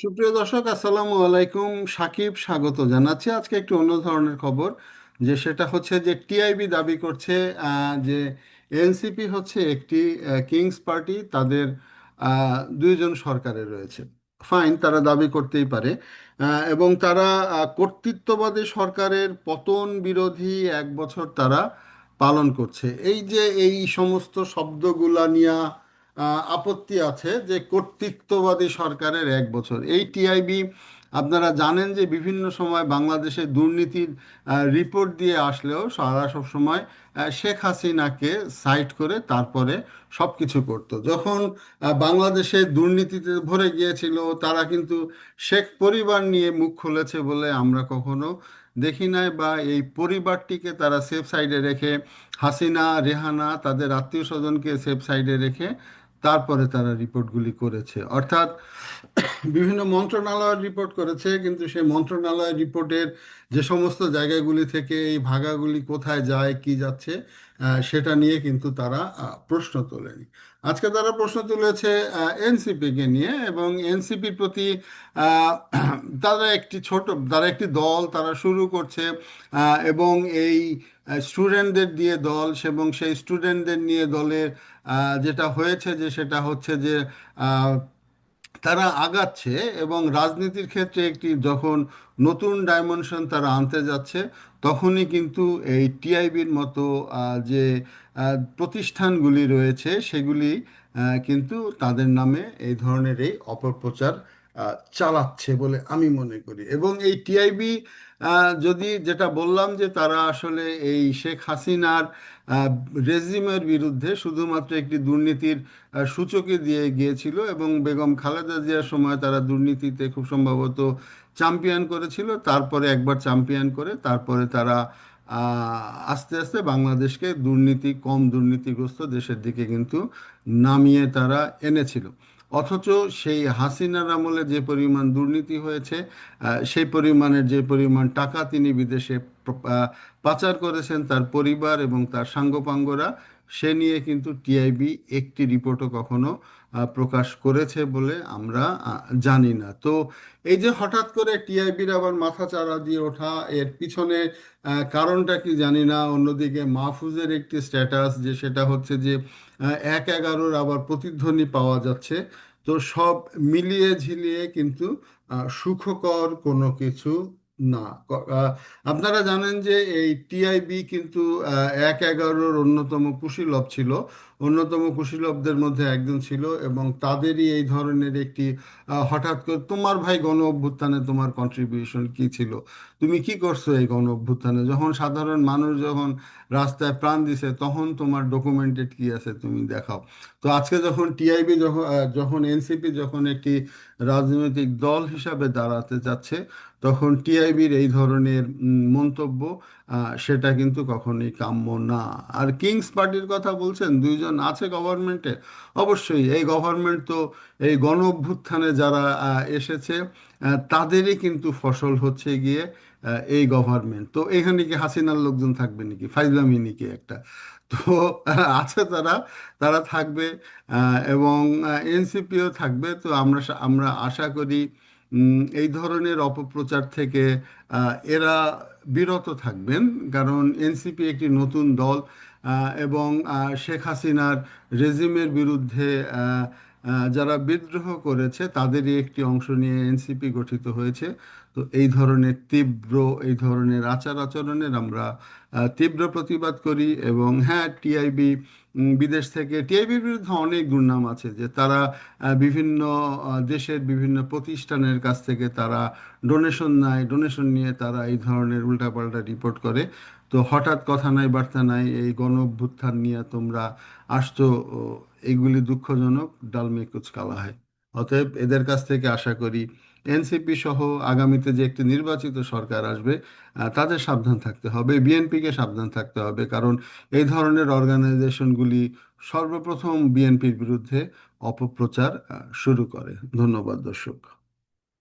সুপ্রিয় দর্শক, আসসালামু আলাইকুম। সাকিব, স্বাগত জানাচ্ছি। আজকে একটু অন্য ধরনের খবর, যে সেটা হচ্ছে যে টিআইবি দাবি করছে যে এনসিপি হচ্ছে একটি কিংস পার্টি, তাদের দুইজন সরকারে রয়েছে। ফাইন, তারা দাবি করতেই পারে। এবং তারা কর্তৃত্ববাদী সরকারের পতন বিরোধী এক বছর তারা পালন করছে। এই যে এই সমস্ত শব্দগুলা নিয়ে আপত্তি আছে যে কর্তৃত্ববাদী সরকারের এক বছর। এই টিআইবি আপনারা জানেন যে বিভিন্ন সময় বাংলাদেশে দুর্নীতির রিপোর্ট দিয়ে আসলেও সারা সব সময় শেখ হাসিনাকে সাইট করে তারপরে সব কিছু করতো। যখন বাংলাদেশে দুর্নীতিতে ভরে গিয়েছিল, তারা কিন্তু শেখ পরিবার নিয়ে মুখ খুলেছে বলে আমরা কখনো দেখি নাই বা এই পরিবারটিকে তারা সেফ সাইডে রেখে হাসিনা, রেহানা, তাদের আত্মীয় স্বজনকে সেফ সাইডে রেখে তারপরে তারা রিপোর্টগুলি করেছে। অর্থাৎ বিভিন্ন মন্ত্রণালয়ের রিপোর্ট করেছে, কিন্তু সেই মন্ত্রণালয় রিপোর্টের যে সমস্ত জায়গাগুলি থেকে এই ভাগাগুলি কোথায় যায়, কি যাচ্ছে সেটা নিয়ে কিন্তু তারা প্রশ্ন তোলেনি। আজকে তারা প্রশ্ন তুলেছে এনসিপিকে নিয়ে এবং এনসিপির প্রতি তারা একটি ছোট, তারা একটি দল তারা শুরু করছে এবং এই স্টুডেন্টদের দিয়ে দল এবং সেই স্টুডেন্টদের নিয়ে দলের যেটা হয়েছে যে সেটা হচ্ছে যে তারা আগাচ্ছে এবং রাজনীতির ক্ষেত্রে একটি যখন নতুন ডাইমেনশন তারা আনতে যাচ্ছে, তখনই কিন্তু এই টিআইবির মতো যে প্রতিষ্ঠানগুলি রয়েছে, সেগুলি কিন্তু তাদের নামে এই ধরনের এই অপপ্রচার চালাচ্ছে বলে আমি মনে করি। এবং এই টিআইবি যদি যেটা বললাম যে তারা আসলে এই শেখ হাসিনার রেজিমের বিরুদ্ধে শুধুমাত্র একটি দুর্নীতির সূচকে দিয়ে গিয়েছিল এবং বেগম খালেদা জিয়ার সময় তারা দুর্নীতিতে খুব সম্ভবত চ্যাম্পিয়ন করেছিল, তারপরে একবার চ্যাম্পিয়ন করে, তারপরে তারা আস্তে আস্তে বাংলাদেশকে দুর্নীতি, কম দুর্নীতিগ্রস্ত দেশের দিকে কিন্তু নামিয়ে তারা এনেছিল। অথচ সেই হাসিনার আমলে যে পরিমাণ দুর্নীতি হয়েছে সেই পরিমাণের যে পরিমাণ টাকা তিনি বিদেশে পাচার করেছেন, তার পরিবার এবং তার সাঙ্গপাঙ্গরা সে নিয়ে কিন্তু টিআইবি একটি রিপোর্টও কখনো প্রকাশ করেছে বলে আমরা জানি না। তো এই যে হঠাৎ করে টিআইবির আবার মাথা চাড়া দিয়ে ওঠা, এর পিছনে কারণটা কি জানি না, অন্যদিকে মাহফুজের একটি স্ট্যাটাস যে সেটা হচ্ছে যে এক এগারোর আবার প্রতিধ্বনি পাওয়া যাচ্ছে। তো সব মিলিয়ে ঝিলিয়ে কিন্তু সুখকর কোনো কিছু না। আপনারা জানেন যে এই টিআইবি কিন্তু এক এগারোর অন্যতম কুশীলব ছিল। অন্যতম কুশীলবদের মধ্যে একজন ছিল এবং তাদেরই এই ধরনের একটি হঠাৎ করে তোমার ভাই গণ অভ্যুত্থানে তোমার কন্ট্রিবিউশন কি ছিল? তুমি কি করছ এই গণ অভ্যুত্থানে? যখন সাধারণ মানুষ যখন রাস্তায় প্রাণ দিছে, তখন তোমার ডকুমেন্টেড কি আছে তুমি দেখাও। তো আজকে যখন টিআইবি যখন যখন এনসিপি যখন একটি রাজনৈতিক দল হিসাবে দাঁড়াতে যাচ্ছে, তখন টিআইবির এই ধরনের মন্তব্য সেটা কিন্তু কখনোই কাম্য না। আর কিংস পার্টির কথা বলছেন, দুইজন আছে গভর্নমেন্টে অবশ্যই, এই গভর্নমেন্ট তো এই গণ অভ্যুত্থানে যারা এসেছে তাদেরই কিন্তু ফসল হচ্ছে গিয়ে এই গভর্নমেন্ট তো এখানে কি হাসিনার লোকজন থাকবে নাকি? ফাইজলামি নাকি একটা? তো, আছে তারা তারা থাকবে এবং এনসিপিও থাকবে। তো আমরা আমরা আশা করি এই ধরনের অপপ্রচার থেকে এরা বিরত থাকবেন। কারণ এনসিপি একটি নতুন দল এবং শেখ হাসিনার রেজিমের বিরুদ্ধে যারা বিদ্রোহ করেছে, তাদেরই একটি অংশ নিয়ে এনসিপি গঠিত হয়েছে। তো এই ধরনের তীব্র, এই ধরনের আচার আচরণের আমরা তীব্র প্রতিবাদ করি এবং হ্যাঁ টিআইবি বিদেশ থেকে টিআইবির বিরুদ্ধে অনেক দুর্নাম আছে যে তারা বিভিন্ন দেশের বিভিন্ন প্রতিষ্ঠানের কাছ থেকে তারা ডোনেশন নেয়, ডোনেশন নিয়ে তারা এই ধরনের উল্টাপাল্টা রিপোর্ট করে। তো হঠাৎ কথা নাই, বার্তা নাই, এই গণ অভ্যুত্থান নিয়ে তোমরা আসছো এগুলি দুঃখজনক, ডালমে কুচকালা হয় অতএব এদের কাছ থেকে আশা করি এনসিপি সহ আগামীতে যে একটি নির্বাচিত সরকার আসবে তাদের সাবধান থাকতে হবে, বিএনপিকে সাবধান থাকতে হবে। কারণ এই ধরনের অর্গানাইজেশনগুলি সর্বপ্রথম বিএনপির বিরুদ্ধে অপপ্রচার শুরু করে। ধন্যবাদ, দর্শক।